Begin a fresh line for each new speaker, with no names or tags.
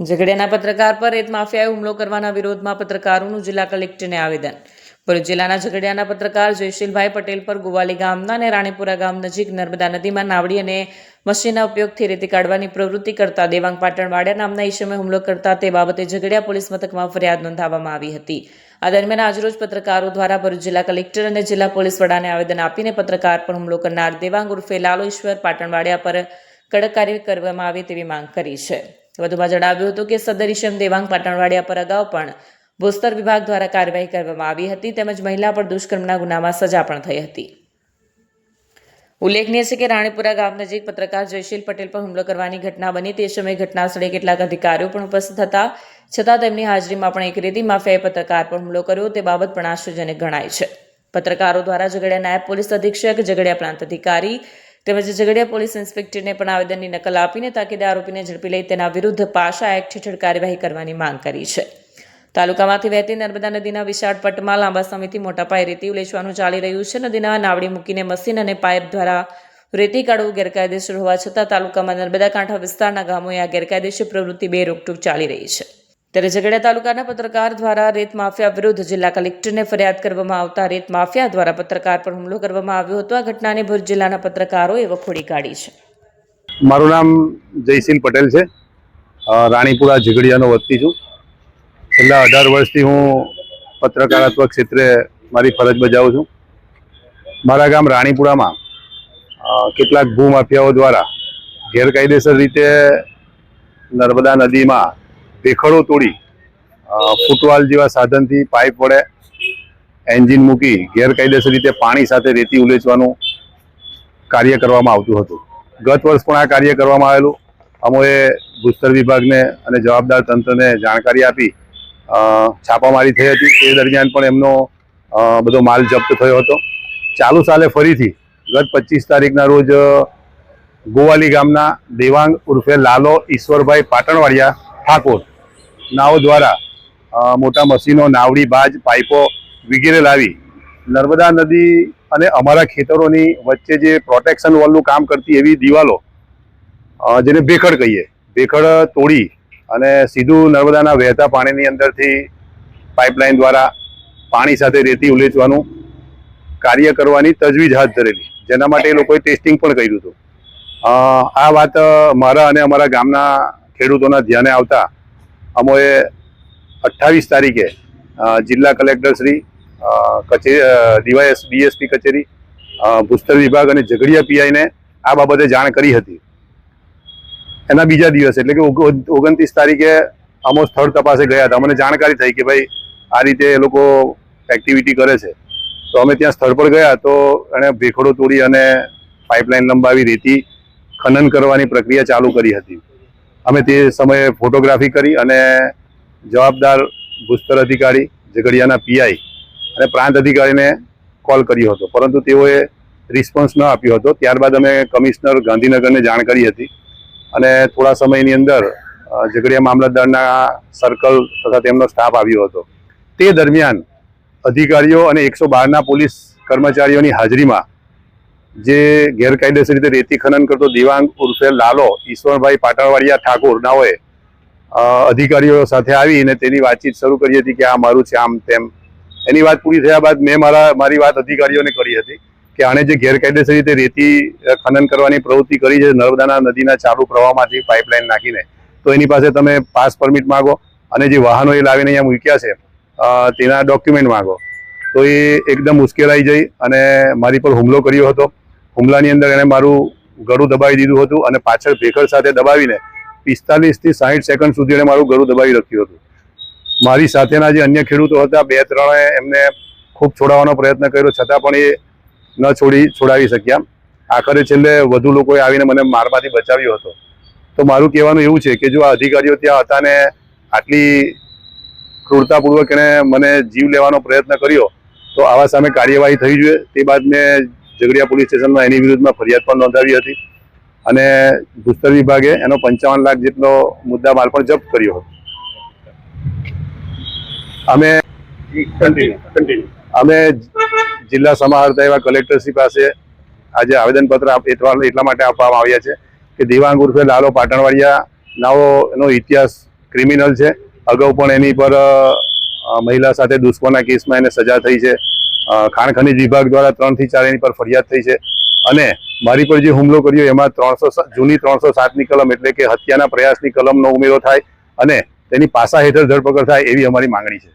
ઝઘડિયાના પત્રકાર પર રેત માફિયાએ હુમલો કરવાના વિરોધમાં પત્રકારોનું જિલ્લા કલેક્ટરને આવેદન. ભરૂચ જિલ્લાના ઝઘડિયાના પત્રકાર જયશીલભાઈ પટેલ પર ગોવાલી ગામના અને રાણીપુરા ગામ નજીક નર્મદા નદીમાં નાવડી અને મશીનના ઉપયોગથી રેતી કાઢવાની પ્રવૃત્તિ કરતા દેવાંગ પાટણવાડિયા નામના ઈસમે હુમલો કરતા તે બાબતે ઝઘડિયા પોલીસ મથકમાં ફરિયાદ નોંધાવવામાં આવી હતી. આ દરમિયાન આજરોજ પત્રકારો દ્વારા ભરૂચ જિલ્લા કલેક્ટર અને જિલ્લા પોલીસ વડાને આવેદન આપીને પત્રકાર પર હુમલો કરનાર દેવાંગ ઉર્ફે લાલો ઈશ્વર પાટણવાડિયા પર કડક કાર્યવાહી કરવામાં આવે તેવી માંગ કરી છે. વધુમાં જણાવ્યું હતું કે સદર ઈશમ દેવાંગ પાટણવાડિયા પર અગાઉ પણ ભૂસ્તર વિભાગ દ્વારા કાર્યવાહી કરવામાં આવી હતી તેમજ મહિલા પર દુષ્કર્મના ગુનામાં સજા પણ થઈ હતી. ઉલ્લેખનીય છે કે રાણીપુરા ગામ નજીક પત્રકાર જયશીલ પટેલ પર હુમલો કરવાની ઘટના બની. તે સમયે ઘટના સ્થળે કેટલાક અધિકારીઓ પણ ઉપસ્થિત હતા. છતાં તેમની હાજરીમાં પણ એક રેતી માફિયાએ પત્રકાર પર હુમલો કર્યો. તે બાબત પણ આશ્ચર્યજનક ગણાય છે. પત્રકારો દ્વારા ઝઘડિયા નાયબ પોલીસ અધિક્ષક, ઝઘડિયા પ્રાંત અધિકારી તેમજ ઝઘડિયા પોલીસ ઇન્સ્પેક્ટરને પણ આવેદનની નકલ આપીને તાકીદે આરોપીને ઝડપી લઈ તેના વિરુદ્ધ પાશા એક્ટ હેઠળ કાર્યવાહી કરવાની માંગ કરી છે. તાલુકામાંથી વહેતી નર્મદા નદીના વિશાળ પટમાં લાંબા સમયથી મોટા પાયે રેતી ઉલેચવાનું ચાલી રહ્યું છે. નદીના નાવડી મૂકીને મશીન અને પાઇપ દ્વારા રેતી કાઢવું ગેરકાયદેસર હોવા છતાં તાલુકામાં નર્મદા કાંઠા વિસ્તારના ગામોએ આ ગેરકાયદેસર પ્રવૃત્તિ બે રોકટોક ચાલી રહી છે. ત્યારે ઝઘડિયા તાલુકાના પત્રકાર દ્વારા રેત માફિયા વિરુદ્ધ જિલ્લા કલેક્ટરને ફરિયાદ કરવામાં આવતા રેત માફિયા દ્વારા પત્રકાર પર હુમલો કરવામાં આવ્યો હતો. આ ઘટનાને ભુજ જિલ્લાના પત્રકારોએ વખોડી કાઢી છે.
મારું નામ જયસિંહ પટેલ છે. રાણીપુરા ઝઘડિયાનો વતની છું. છેલ્લા અઢાર વર્ષથી હું પત્રકારત્વ ક્ષેત્રે મારી ફરજ બજાવું છું. મારા ગામ રાણીપુરામાં કેટલાક ભૂમાફિયાઓ દ્વારા ગેરકાયદેસર રીતે નર્મદા નદીમાં ભેખડો તોડી ફૂટવાલ જેવા સાધનથી પાઇપ વડે એન્જિન મૂકી ગેરકાયદેસર રીતે પાણી સાથે રેતી ઉલેચવાનું કાર્ય કરવામાં આવતું હતું. ગત વર્ષ પણ આ કાર્ય કરવામાં આવેલું. અમોએ ભૂસ્તર વિભાગને અને જવાબદાર તંત્રને જાણકારી આપી છાપામારી થઈ હતી. એ દરમિયાન પણ એમનો બધો માલ જપ્ત થયો હતો. ચાલુ સાલે ફરીથી ગત પચીસ તારીખના રોજ ગોવાલી ગામના દેવાંગ ઉર્ફે લાલો ઈશ્વરભાઈ પાટણવાડિયા ઠાકોર નાઓ દ્વારા મોટા મશીનો, નાવડી, બાજ, પાઇપો વગેરે લાવી નર્મદા નદી અને અમારા ખેતરોની વચ્ચે જે પ્રોટેક્શન વોલનું કામ કરતી એવી દિવાલો જેને ભેખડ કહીએ. ભેખડ તોડી અને સીધું નર્મદાના વહેતા પાણીની અંદરથી પાઇપલાઇન દ્વારા પાણી સાથે રેતી ઉલેચવાનું કાર્ય કરવાની તજવીજ હાથ ધરેલી. જેના માટે એ લોકોએ ટેસ્ટિંગ પણ કર્યું હતું. આ વાત મારા અને અમારા ગામના ખેડૂતોના ધ્યાને આવતા અમોએ અઠ્ઠાવીસ તારીખે જિલ્લા કલેક્ટર શ્રી કચેરી ડીવાયએસ, ડીએસપી કચેરી ભૂસ્તર વિભાગ અને ઝઘડિયા પીઆઈને આ બાબતે જાણ કરી હતી. એના બીજા દિવસ, એટલે કે ઓગણત્રીસ તારીખે અમો સ્થળ તપાસે ગયા હતા. અમને જાણકારી થઈ કે ભાઈ, આ રીતે એ લોકો એક્ટિવિટી કરે છે. તો અમે ત્યાં સ્થળ પર ગયા તો એણે ભેખડો તોડી અને પાઇપલાઇન લંબાવી રેતી ખનન કરવાની પ્રક્રિયા ચાલુ કરી હતી. અમે તે સમયે ફોટોગ્રાફી કરી અને જવાબદાર ભૂસ્તર અધિકારી ઝઘડિયાના પીઆઈ અને પ્રાંત અધિકારીને કોલ કર્યો હતો. પરંતુ તેઓએ રિસ્પોન્સ ન આપ્યો હતો. ત્યારબાદ અમે કમિશનર ગાંધીનગરને જાણ કરી હતી અને થોડા સમયની અંદર ઝઘડિયા મામલતદારના સર્કલ તથા તેમનો સ્ટાફ આવ્યો હતો. તે દરમિયાન અધિકારીઓ અને એકસો બારના પોલીસ કર્મચારીઓની હાજરીમાં જે ગેરકાયદેસર રીતે રેતી ખનન કરતો દિવાંગ ઉર્ફે લાલો ઈશ્વરભાઈ પાટણવાડિયા ઠાકોર નાઓએ અધિકારીઓ સાથે આવીને તેની વાતચીત શરૂ કરી હતી કે આ મારું છે, આમ તેમ. એની વાત પૂરી થયા બાદ મેં મારા, મારી વાત અધિકારીઓને કરી હતી કે આણે જે ગેરકાયદેસર રીતે રેતી ખનન કરવાની પ્રવૃત્તિ કરી છે, નર્મદાના નદીના ચાલુ પ્રવાહમાંથી પાઇપલાઇન નાખીને, તો એની પાસે તમે પાસ પરમિટ માંગો અને જે વાહનો એ લાવીને અહીંયા મૂક્યા છે તેના ડોક્યુમેન્ટ માંગો. તો એ એકદમ ઉશ્કેલાઈ જઈ અને મારી પર હુમલો કર્યો હતો. હુમલાની અંદર એણે મારું ગળું દબાવી દીધું હતું અને પાછળ ભેખર સાથે દબાવીને પિસ્તાલીસથી સાહીઠ સેકન્ડ સુધી એણે મારું ગળું દબાવી રાખ્યું હતું. મારી સાથેના જે અન્ય ખેડૂતો હતા, બે ત્રણે એમને ખૂબ છોડાવવાનો પ્રયત્ન કર્યો, છતાં પણ એ ન છોડી છોડાવી શક્યા. આખરે છેલ્લે વધુ લોકોએ આવીને મને મારમાંથી બચાવ્યો હતો. તો મારું કહેવાનું એવું છે કે જો આ અધિકારીઓ ત્યાં હતા ને આટલી ક્રૂરતાપૂર્વક એણે મને જીવ લેવાનો પ્રયત્ન કર્યો, તો આવા સામે કાર્યવાહી થઈ જોઈએ. તે બાદ મેં ઝઘડિયા પોલીસ સ્ટેશનમાં એની વિરુદ્ધમાં ફરિયાદ પણ નોંધાવી હતી અને ભૂસ્તર વિભાગે એનો પંચાવન લાખ જેટલો મુદ્દા માલ પણ જપ્ત કર્યો હતો. અમે અમે જિલ્લા સમાહર્તા એવા કલેક્ટરશ્રી પાસે આજે આવેદનપત્ર એટલા માટે આપવામાં આવ્યા છે કે દેવાંગ ઉર્ફે લાલો પાટણવાડિયા નાઓ એનો ઇતિહાસ ક્રિમિનલ છે. અગાઉ પણ એની પર મહિલા સાથે દુષ્કર્મના કેસમાં એને સજા થઈ છે. ખાણ ખનીજ વિભાગ દ્વારા ત્રણથી ચાર એની પર ફરિયાદ થઈ છે. અને મારી પર જે હુમલો કર્યો, એમાં ત્રણસો જૂની ત્રણસો સાતની કલમ એટલે કે હત્યાના પ્રયાસની કલમનો ઉમેરો થાય અને તેની પાસા હેઠળ ધરપકડ થાય એવી અમારી માંગણી છે.